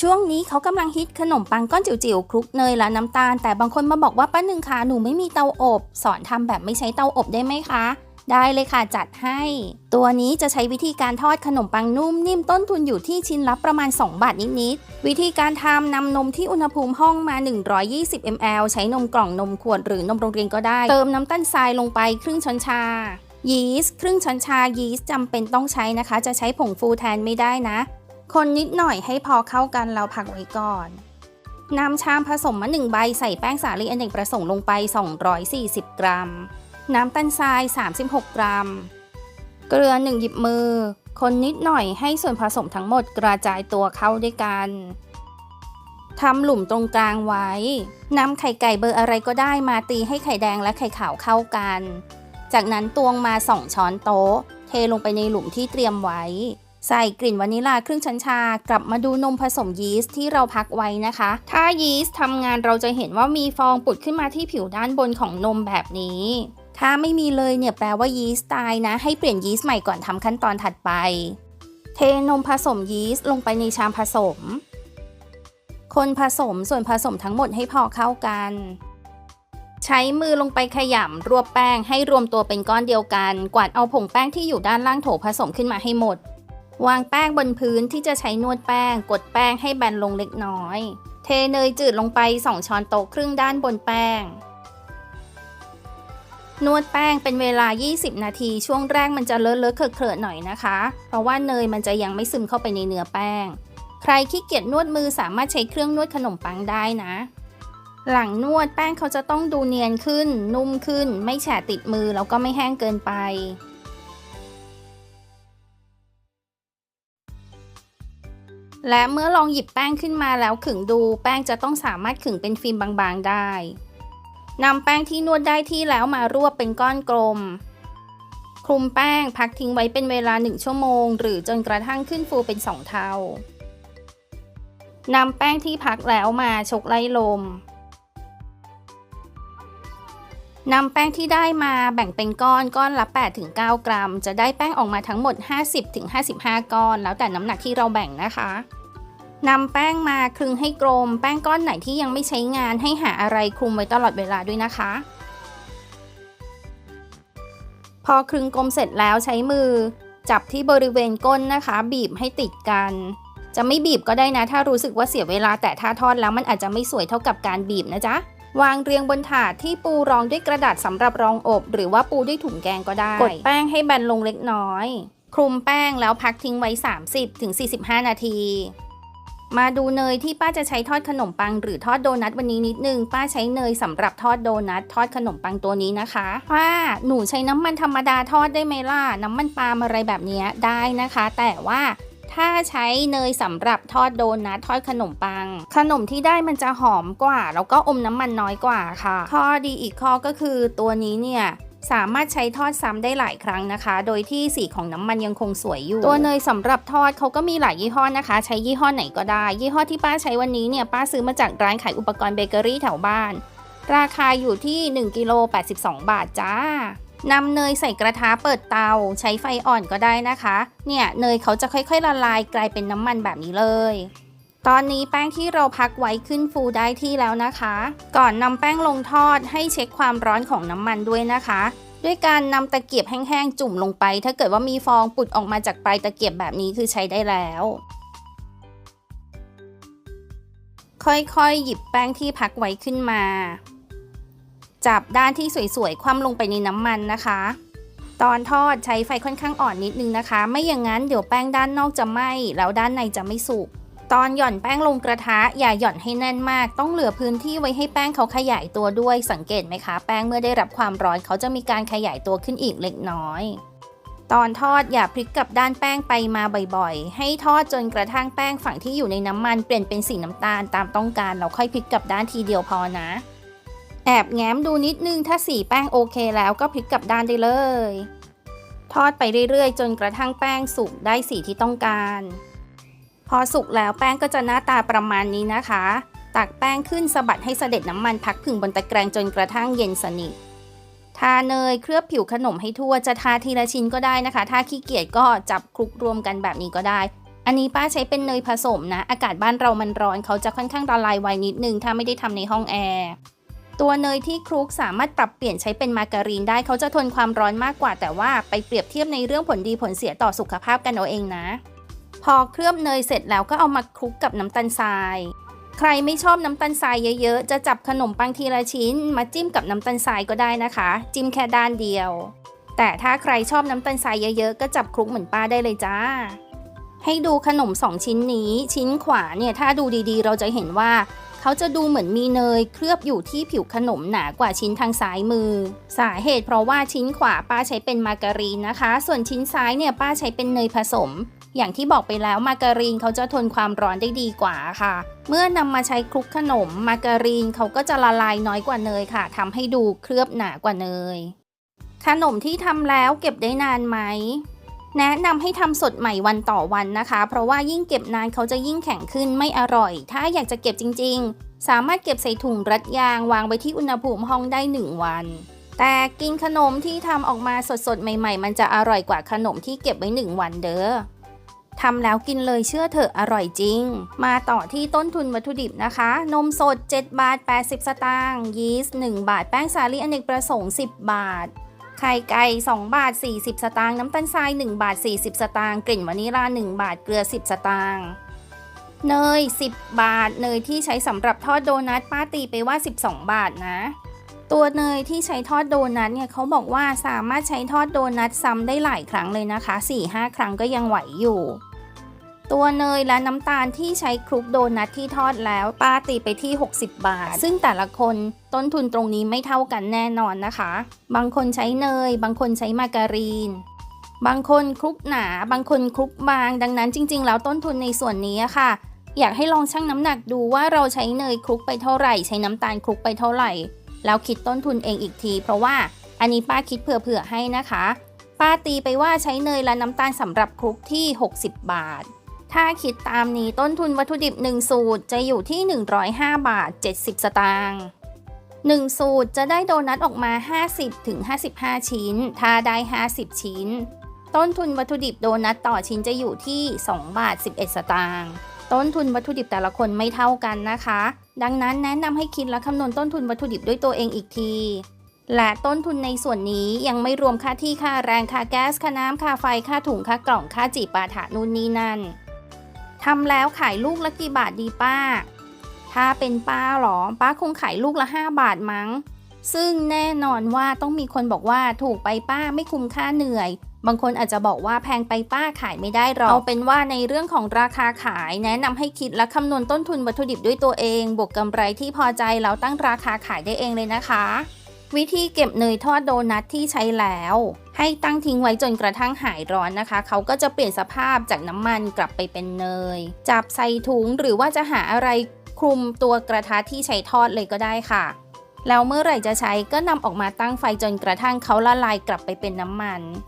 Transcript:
ช่วงนี้เขากำลังฮิตขนมปังก้อนจิ๋วๆคลุกเนยและน้ำตาล แต่บางคนมาบอกว่าป้าหนึ่งคะหนูไม่มีเตาอบ สอนทำแบบไม่ใช้เตาอบได้ไหมคะ ได้เลยค่ะจัดให้ ตัวนี้จะใช้วิธีการทอดขนมปังนุ่มนิ่มต้นทุนอยู่ที่ชิ้นละประมาณ 2 บาทนิดๆ วิธีการทำนำนมที่อุณหภูมิห้องมา 120 ml ใช้นมกล่องนมขวดหรือนมโรงเรียนก็ได้ เติมน้ำตาลทรายลงไปครึ่งช้อนชายีสต์ครึ่งช้อนชายีสต์จำเป็นต้องใช้นะคะ จะใช้ผงฟูแทนไม่ได้นะ คนนิดหน่อยให้พอเข้ากันเราพักไว้ก่อนนำชามผสมมาหนึ่งใบใส่แป้งสาลีอเนกประสงค์ลงไป 240 กรัม น้ำตาลทราย 36 กรัม เกลือ 1 หยิบมือ คนนิดหน่อยให้ส่วนผสมทั้งหมดกระจายตัวเข้าด้วยกันทำหลุมตรงกลางไว้นำไข่ไก่เบอร์อะไรก็ได้มาตีให้ไข่แดงและไข่ขาวเข้ากัน จากนั้นตวงมา 2 ช้อนโต๊ะ เทลงไปในหลุมที่เตรียมไว้ ใส่กลิ่นวานิลาครึ่งช้อนชา กลับมาดูนมผสมยีสต์ที่เราพักไว้นะคะ ถ้ายีสต์ทำงานเราจะเห็นว่ามีฟองปุดขึ้นมาที่ผิวด้านบนของนมแบบนี้ ถ้าไม่มีเลยเนี่ยแปลว่ายีสต์ตายนะ ให้เปลี่ยนยีสต์ใหม่ก่อนทำขั้นตอนถัดไป เทนมผสมยีสต์ลงไปในชามผสม คนผสมส่วนผสมทั้งหมดให้พอเข้ากันใช้มือลงไปขยำรวบแป้งให้รวมตัวเป็นก้อนเดียวกัน กวาดเอาผงแป้งที่อยู่ด้านล่างโถผสมขึ้นมาให้หมด วางแป้งบนพื้นที่จะใช้นวดแป้ง กดแป้งให้แบนลงเล็กน้อย เทเนยจืดลงไป 2 ช้อนโต๊ะครึ่งด้านบนแป้ง นวดแป้งเป็นเวลา 20 นาที ช่วงแรกมันจะเลอะเลอะๆเคอะหน่อยนะคะ เพราะว่าเนยมันจะยังไม่ซึมเข้าไปในเนื้อแป้ง ใครขี้เกียจนวดมือสามารถใช้เครื่องนวดขนมปังได้นะ หลังนวดแป้งเขาจะต้องดูเนียนขึ้น นุ่มขึ้น ไม่แฉะติดมือแล้วก็ไม่แห้งเกินไป และเมื่อลองหยิบแป้งขึ้นมาแล้วขึงดู แป้งจะต้องสามารถขึงเป็นฟิล์มบางๆได้นำแป้งที่นวดได้ที่แล้วมารวบเป็นก้อนกลม คลุมแป้งพักทิ้งไว้เป็นเวลา 1 ชั่วโมง หรือจนกระทั่งขึ้นฟูเป็น 2 เท่านำแป้งที่พักแล้วมาชกไล่ลม นำแป้งที่ได้มาแบ่งเป็นก้อนก้อนละ 8-9 กรัม จะได้แป้งออกมาทั้งหมด 50-55 ก้อน แล้วแต่น้ำหนักที่เราแบ่งนะคะนำแป้งมาคลึงให้กลม แป้งก้อนไหนที่ยังไม่ใช้งานให้หาอะไรคลุมไว้ตลอดเวลาด้วยนะคะ พอคลึงกลมเสร็จแล้วใช้มือ จับที่บริเวณก้นนะคะ บีบให้ติดกัน จะไม่บีบก็ได้นะ ถ้ารู้สึกว่าเสียเวลาแต่ถ้าทอดแล้วมันอาจจะไม่สวยเท่ากับการบีบนะจ๊ะ วางเรียงบนถาดที่ปูรองด้วยกระดาษสำหรับรองอบ หรือว่าปูด้วยถุงแกงก็ได้ กดแป้งให้แบนลงเล็กน้อย คลุมแป้งแล้วพักทิ้งไว้ 30-45 นาที มาดูเนยที่ป้าจะใช้ทอดขนมปัง หรือทอดโดนัทวันนี้นิดนึง ป้าใช้เนยสำหรับทอดโดนัททอดขนมปังตัวนี้นะคะว่าหนูใช้น้ำมันธรรมดาทอดได้ไหมล่ะน้ำมันปาล์มอะไรแบบนี้ได้นะคะ แต่ว่า ถ้าใช้เนยสำหรับทอดโดนัททอดขนมปัง ขนมที่ได้มันจะหอมกว่า แล้วก็อมน้ำมันน้อยกว่าค่ะ ข้อดีอีกข้อก็คือตัวนี้เนี่ยสามารถใช้ทอดซ้ำได้หลายครั้งนะคะ โดยที่สีของน้ำมันยังคงสวยอยู่ ตัวเนยสำหรับทอดเขาก็มีหลายยี่ห้อนะคะ ใช้ยี่ห้อไหนก็ได้ ยี่ห้อที่ป้าใช้วันนี้เนี่ยป้าซื้อมาจากร้านขายอุปกรณ์เบเกอรี่แถวบ้าน ราคาอยู่ที่1กิโล82 บาทจ้า นำเนยใส่กระทะเปิดเตา ใช้ไฟอ่อนก็ได้นะคะ เนี่ยเนยเขาจะค่อยๆละลายกลายเป็นน้ำมันแบบนี้เลย ตอนนี้แป้งที่เราพักไว้ขึ้นฟูได้ที่แล้วนะคะ ก่อนนำแป้งลงทอดให้เช็คความร้อนของน้ำมันด้วยนะคะ ด้วยการนำตะเกียบแห้งๆจุ่มลงไป ถ้าเกิดว่ามีฟองปุดออกมาจากปลายตะเกียบแบบนี้คือใช้ได้แล้วค่อยๆ หยิบแป้งที่พักไว้ขึ้นมา จับด้านที่สวยๆ คว่ำลงไปในน้ำมันนะคะ ตอนทอดใช้ไฟค่อนข้างอ่อนนิดนึงนะคะ ไม่อย่างนั้นเดี๋ยวแป้งด้านนอกจะไหม้แล้วด้านในจะไม่สุกตอนหย่อนแป้งลงกระทะอย่าหย่อนให้แน่นมาก ต้องเหลือพื้นที่ไว้ให้แป้งเขาขยายตัวด้วยสังเกตไหมคะ แป้งเมื่อได้รับความร้อนเขาจะมีการขยายตัวขึ้นอีกเล็กน้อย ตอนทอดอย่าพลิกกลับด้านแป้งไปมาบ่อยๆ ให้ทอดจนกระทั่งแป้งฝั่งที่อยู่ในน้ำมันเปลี่ยนเป็นสีน้ำตาลตามต้องการแล้วค่อยพลิกกลับด้านทีเดียวพอนะ แอบแง้มดูนิดนึงถ้าสีแป้งโอเคแล้วก็พลิกกลับด้านได้เลย ทอดไปเรื่อยๆ จนกระทั่งแป้งสุกได้สีที่ต้องการ พอสุกแล้วแป้งก็จะหน้าตาประมาณนี้นะคะ ตักแป้งขึ้นสะบัดให้เสด็จน้ำมันพักผึ่งบนตะแกรงจนกระทั่งเย็นสนิท ทาเนยเคลือบผิวขนมให้ทั่วจะทาทีละชิ้นก็ได้นะคะ ถ้าขี้เกียจก็จับคลุกรวมกันแบบนี้ก็ได้อันนี้ป้าใช้เป็นเนยผสมนะ อากาศบ้านเรามันร้อนเขาจะค่อนข้างละลายไวนิดนึง ถ้าไม่ได้ทำในห้องแอร์ ตัวเนยที่คลุกสามารถปรับเปลี่ยนใช้เป็นมาการีนได้เขาจะทนความร้อนมากกว่าแต่ว่าไปเปรียบเทียบในเรื่องผลดีผลเสียต่อสุขภาพกันเอาเองนะ พอเคลือบเนยเสร็จแล้วก็เอามาคลุกกับน้ำตาลทราย ใครไม่ชอบน้ำตาลทรายเยอะๆ จะจับขนมปังทีละชิ้น มาจิ้มกับน้ำตาลทรายก็ได้นะคะ จิ้มแค่ด้านเดียว แต่ถ้าใครชอบน้ำตาลทรายเยอะๆ ก็จับคลุกเหมือนป้าได้เลยจ้าให้ดูขนมสองชิ้นนี้ ชิ้นขวาเนี่ยถ้าดูดีๆ เราจะเห็นว่า เขาจะดูเหมือนมีเนยเคลือบอยู่ที่ผิวขนมหนากว่าชิ้นทางซ้ายมือ สาเหตุเพราะว่าชิ้นขวาป้าใช้เป็นมาการีนนะคะ ส่วนชิ้นซ้ายเนี่ยป้าใช้เป็นเนยผสม อย่างที่บอกไปแล้วมาการีนเขาจะทนความร้อนได้ดีกว่าค่ะ เมื่อนำมาใช้คลุกขนม มาการีนเขาก็จะละลายน้อยกว่าเนยค่ะทำให้ดูเคลือบหนากว่าเนย ขนมที่ทำแล้วเก็บได้นานไหม แนะนำให้ทำสดใหม่วันต่อวันนะคะ เพราะว่ายิ่งเก็บนานเขาจะยิ่งแข็งขึ้นไม่อร่อย ถ้าอยากจะเก็บจริง ๆ สามารถเก็บใส่ถุงรัดยางวางไว้ที่อุณหภูมิห้องได้ 1 วัน แต่กินขนมที่ทำออกมาสดๆ ใหม่ ๆ มันจะอร่อยกว่าขนมที่เก็บไว้ 1 วันเด้อทำแล้วกินเลยเชื่อเถอะอร่อยจริง มาต่อที่ต้นทุนวัตถุดิบนะคะ นมสด 7 บาท 80 สตางค์ ยีสต์ 1 บาท แป้งสาลีอเนกประสงค์ 10 บาท ไข่ไก่2บาท 40 สตางค์น้ำตาลทราย 1 บาท 40 สตางค์กลิ่นวานิลา 1 บาทเกลือ 10 สตางค์เนย 10 บาท เนยที่ใช้สำหรับทอดโดนัทป้าตีไปว่า 12 บาทนะ ตัวเนยที่ใช้ทอดโดนัทเนี่ยเขาบอกว่าสามารถใช้ทอดโดนัทซ้ำได้หลายครั้งเลยนะคะ 4-5 ครั้งก็ยังไหวอยู่ ตัวเนยและน้ำตาลที่ใช้คลุกโดนัทที่ทอดแล้วป้าตีไปที่ 60 บาท ซึ่งแต่ละคนต้นทุนตรงนี้ไม่เท่ากันแน่นอนนะคะ บางคนใช้เนย บางคนใช้มาการีน บางคนคลุกหนา บางคนคลุกบาง ดังนั้นจริง ๆ แล้วต้นทุนในส่วนนี้ค่ะ อยากให้ลองชั่งน้ำหนักดูว่าเราใช้เนยคลุกไปเท่าไหร่ ใช้น้ำตาลคลุกไปเท่าไหร่ แล้วคิดต้นทุนเองอีกที เพราะว่าอันนี้ป้าคิดเผื่อๆให้นะคะ ป้าตีไปว่าใช้เนยและน้ำตาลสำหรับคลุกที่ 60 บาท ถ้าคิดตามนี้ต้นทุนวัตถุดิบ 1 สูตรจะอยู่ที่ 105 บาท 70 สตางค์1สูตรจะได้โดนัทออกมา 50ถึง55 ชิ้น ถ้าได้ 50 ชิ้น ต้นทุนวัตถุดิบโดนัทต่อชิ้นจะอยู่ที่ 2 บาท 11 สตางค์ต้นทุนวัตถุดิบแต่ละคนไม่เท่ากันนะคะ ดังนั้นแนะนำให้คิดและคำนวณต้นทุนวัตถุดิบด้วยตัวเองอีกที และต้นทุนในส่วนนี้ยังไม่รวมค่าที่ค่าแรงค่าแก๊สค่าน้ำค่าไฟค่าถุงค่ากล่องค่าจีบปาถะนู่นนี่นั่น ทำแล้วขายลูกละกี่บาทดีป้า ถ้าเป็นป้าหรอ ป้าคงขายลูกละ 5 บาทมั้ง ซึ่งแน่นอนว่าต้องมีคนบอกว่าถูกไปป้าไม่คุ้มค่าเหนื่อย บางคนอาจจะบอกว่าแพงไปป้าขายไม่ได้หรอก เอาเป็นว่าในเรื่องของราคาขายแนะนำให้คิดและคำนวณต้นทุนวัตถุดิบด้วยตัวเอง บวกกำไรที่พอใจแล้วตั้งราคาขายได้เองเลยนะคะ วิธีเก็บเนยทอดโดนัทที่ใช้แล้ว ให้ตั้งทิ้งไว้จนกระทั่งหายร้อนนะคะ เขาก็จะเปลี่ยนสภาพจากน้ำมันกลับไปเป็นเนย จับใส่ถุงหรือว่าจะหาอะไรคลุมตัวกระทะที่ใช้ทอดเลยก็ได้ค่ะ แล้วเมื่อไหร่จะใช้ก็นำออกมาตั้งไฟจนกระทั่งเขาละลายกลับไปเป็นน้ำมัน